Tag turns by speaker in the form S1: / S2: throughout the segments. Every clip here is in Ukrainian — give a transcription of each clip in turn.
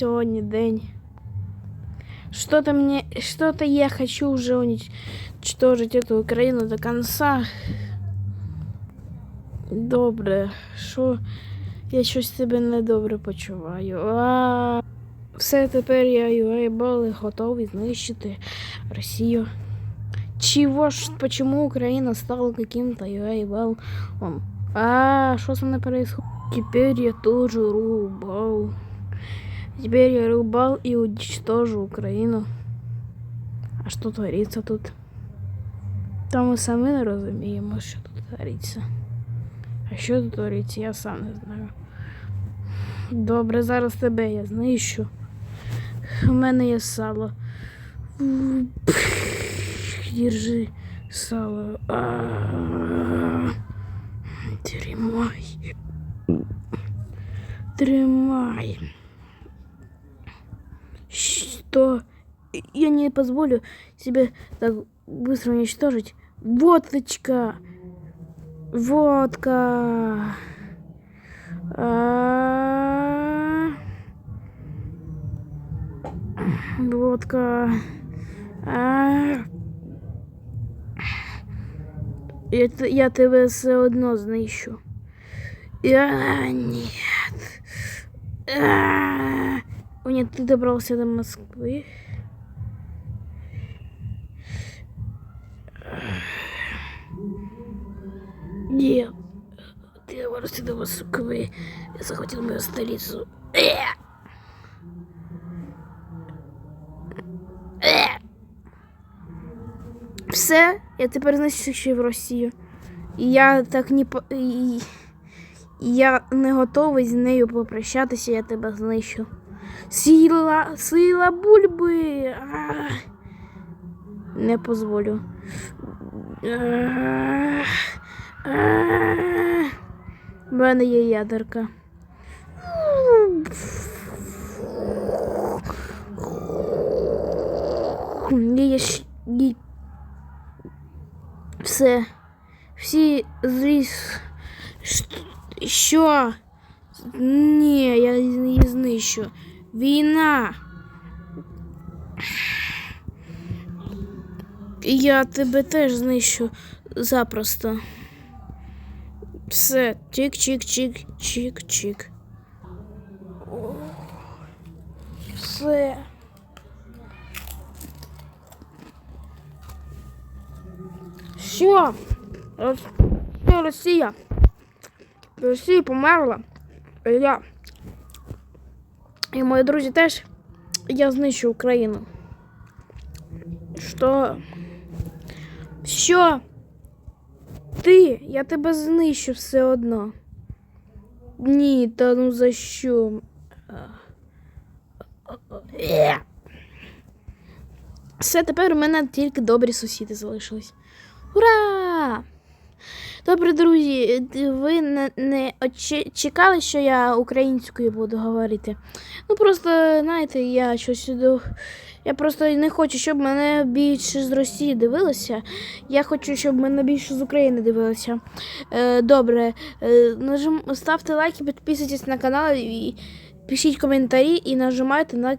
S1: сегодня день. Что-то мне, что-то я хочу уже уничтожить эту Украину до конца. Добре, що я щось себе недобре почуваю. А, все тепер я юейбали готовий знищити Росію. Чего ж, почему Украина стала каким-то юейбалом? А, что со мной происходит? Теперь я тоже рубал. Теперь я рубал и уничтожу Украину. А що твориться тут? Та ми самі не розуміємо, що тут твориться. А що тут твориться, я сам не знаю. Добре, зараз тебе я знищу. У мене є сало. Держи сало. Тримай. Тримай. Что? Я не позволю себе так быстро уничтожить. Водочка. Водка. А, Водка. А, Я, я тебе все одно знищу. А, нет. А, О, нет, ты добрался до Москвы. Нет. Ты добрался до Москвы. Я захватил мою столицу. Э! Е! Все, я тепер знищив Росію. І я так не по- і- і я не готовий з нею попрощатися, я тебе знищу. Сила, сила бульби. Не позволю. А, мене є ядерка. Є щ- Все. Всі зріс. Що? Ні, я її знищу. Війна. Я тебе теж знищу запросто. Все, чик-чик-чик, чик-чик. Все. Що? Що Росія? Росія померла. Я. І мої друзі теж. Я знищу Україну. Що? Що? Ти? Я тебе знищу все одно. Ні, та ну за що? Все, тепер у мене тільки добрі сусіди залишились. Ура! Добре, друзі, ви не, не чекали, що я українською буду говорити. Ну просто, знаєте, я щось іду. Я просто не хочу, щоб мене більше з Росії дивилося. Я хочу, щоб мене більше з України дивилося. Е, добре, е, нажим, ставте лайки, підписуйтесь на канал і пишіть коментарі і нажимайте на,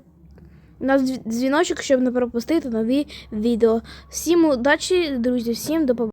S1: на дзвіночок, щоб не пропустити нові відео. Всім удачі, друзі, всім до побачення.